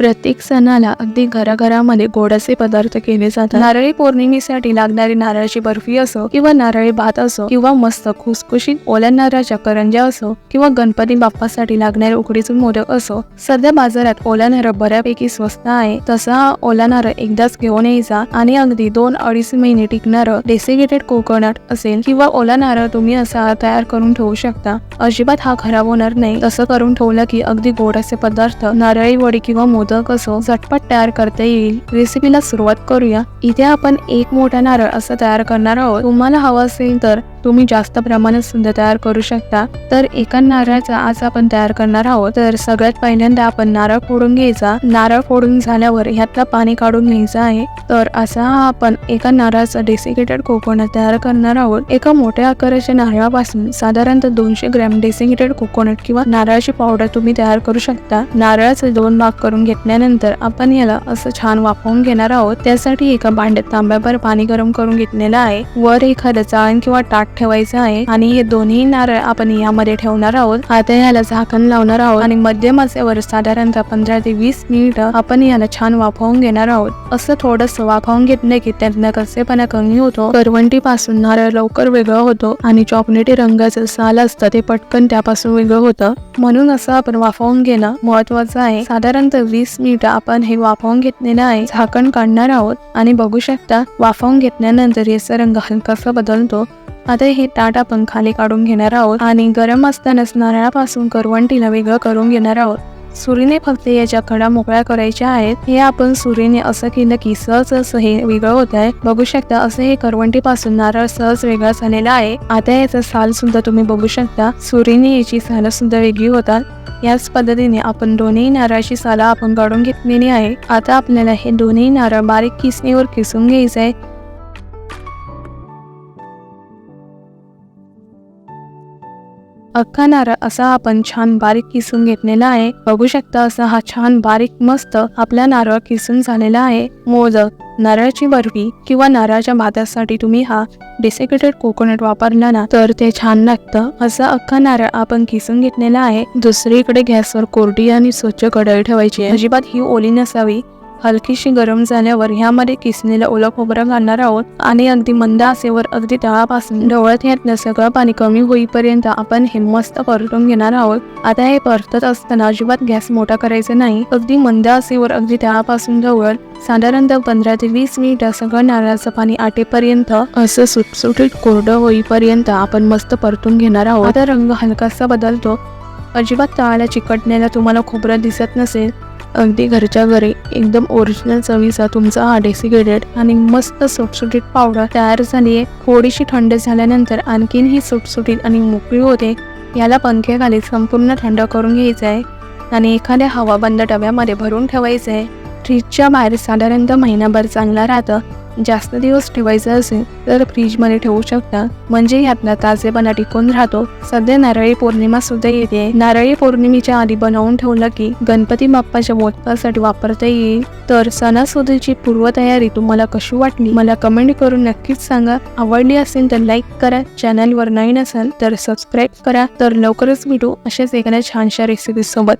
प्रत्येक सणाला अगदी घराघरामध्ये गोडाचे पदार्थ केले जातात. नारळी पौर्णिमेसाठी लागणारी नारळाची बर्फी असो किंवा नारळी भात असो किंवा मस्त खुसखुशीत ओल्या नारळाच्या करंज्या असो किंवा गणपती बाप्पासाठी लागणारे उकडीचे मोदक असो सध्या बाजारात ओला नारळ बऱ्यापैकी स्वस्त आहे. तसा हा ओला नारळ एकदाच घेऊन यायचा आणि अगदी दोन अडीच महिने टिकणारं डेसिकेटेड कोकोनट असेल किंवा ओला नारळ तुम्ही असा तयार करून ठेवू शकता. अजिबात हा खराब होणार नाही. तसं करून ठेवलं की अगदी गोड असे पदार्थ नारळी वडी किंवा मोदक असो झटपट तयार करता येईल. रेसिपीला सुरुवात करूया. इथे आपण एक मोठा नारळ असं तयार करणार आहोत. तुम्हाला हवं असेल तर तुम्ही जास्त प्रमाणात सुद्धा तयार करू शकता. तर एका नारळाचा आज आपण तयार करणार आहोत. तर सगळ्यात पहिल्यांदा आपण नारळ फोडून घ्यायचा. नारळ फोडून झाल्यावर ह्यातला पाणी काढून घ्यायचं आहे. तर असा हा आपण एका नारळाचा डेसिकेटेड कोकोनट तयार करणार आहोत. एका मोठ्या आकाराच्या नारळापासून साधारणतः दोनशे ग्रॅम डेसिकेटेड कोकोनट किंवा नारळाची पावडर तुम्ही तयार करू शकता. नारळाचे दोन भाग करून घेतल्यानंतर आपण याला असं छान वाफवून घेणार आहोत. त्यासाठी एका भांड्यात तांब्याभर पाणी गरम करून घेतलेलं आहे. वर एखादं चाळण किंवा ताट ठेवायचं आहे. आणि हे दोन्ही नारळ आपण यामध्ये ठेवणार आहोत. आता याला झाकण लावणार आहोत. आणि मध्यम असेवर साधारणतः पंधरा ते वीस मिनिट आपण याला छान वाफवून घेणार आहोत. असं थोडस वाफवून घेतले की त्यातनं कसेपणा कमी होतो. करवंटी पासून नारळ लवकर वेगळं होतो. आणि चॉकलेटी रंगाचं साल असतं ते पटकन त्यापासून वेगळं होतं. म्हणून असं आपण वाफवून घेणं महत्वाचं आहे. साधारणतः वीस मिनिट आपण हे वाफवून घेतलेलं आहे. झाकण काढणार आहोत. आणि बघू शकता वाफवून घेतल्यानंतर याचा रंग हलकासा बदलतो. आता हे ताट आपण खाली काढून घेणार आहोत आणि गरम असतानाच नारळापासून करवंटीला वेगळं करून घेणार आहोत. सुरीने फक्त याच्या खडा मोकळ्या करायच्या आहेत. हे आपण सुरीने असं केलं की सहज असं हे वेगळं होत आहे. बघू शकता असं हे करवंटीपासून नारळ सहज वेगळा झालेला आहे. आता याचा साल सुद्धा तुम्ही बघू शकता. सुरीने याची साल सुद्धा वेगळी होतात. याच पद्धतीने आपण दोन्ही नारळाची साला आपण काढून घेतलेली आहे. आता आपल्याला हे दोन्ही नारळ बारीक किसणीवर किसून घ्यायचं आहे. अख्खा नारळ असा आपण छान बारीक किसून घेतलेला आहे. बघू शकता असा हा छान बारीक मस्त आपला नारळ किसून झालेला आहे. मोदक नारळाची बर्फी किंवा नारळाच्या भातासाठी तुम्ही हा डेसिकेटेड कोकोनट वापरला ना तर ते छान लागतं. असा अख्खा नारळ आपण किसून घेतलेला आहे. दुसरीकडे गॅसवर कोरडी आणि स्वच्छ कढई ठेवायची अजिबात ही ओली नसावी. हलकीशी गरम झाल्यावर ह्यामध्ये किसलेलं ओलं खोबरं घालणार आहोत. आणि अगदी मंद आसेवर अगदी तळापासून ढवळत यातलं सगळं पाणी कमी होईपर्यंत आपण हे मस्त परतून घेणार आहोत. आता हे परतत असताना अजिबात गॅस मोठा करायचा नाही. अगदी मंद आसेवर अगदी तळापासून ढवळ साधारणतः पंधरा ते वीस मिनिटं सगळं नारळाचं पाणी आटेपर्यंत असं सुटसुटीत कोरडं होईपर्यंत आपण मस्त परतून घेणार आहोत. आता रंग हलकासा बदलतो. अजिबात तळाला चिकटण्याला तुम्हाला खोबरं दिसत नसेल अगदी घरच्या घरी एकदम ओरिजिनल चवीचा तुमचा हा डेसिकेटेड आणि मस्त सुटसुटीत पावडर तयार झाली आहे. थोडीशी थंड झाल्यानंतर आणखीन ही सुटसुटीत आणि मोकळी होते याला पंख्याखाली संपूर्ण थंड करून घ्यायचं आहे आणि एखाद्या हवाबंद डब्यामध्ये भरून ठेवायचं आहे. फ्रीजच्या बाहेर साधारणतः महिनाभर चांगला राहतं. जास्त दिवस ठेवायचं असेल तर फ्रीजमध्ये ठेवू शकता. म्हणजे ह्यातला ताजेपणा टिकून राहतो. सध्या नारळी पौर्णिमा सुद्धा येते. नारळी पौर्णिमेच्या आधी बनवून ठेवलं की गणपती बाप्पाच्या मोदकासाठी वापरता येईल. तर सणासुदीची पूर्वतयारी तुम्हाला कशी वाटली? मला कमेंट करून नक्कीच सांगा. आवडली असेल तर लाईक करा. चॅनलवर नवीन असाल तर सबस्क्राईब करा. तर लवकरच भेटू अशाच एखाद्या छानशा रेसिपी सोबत.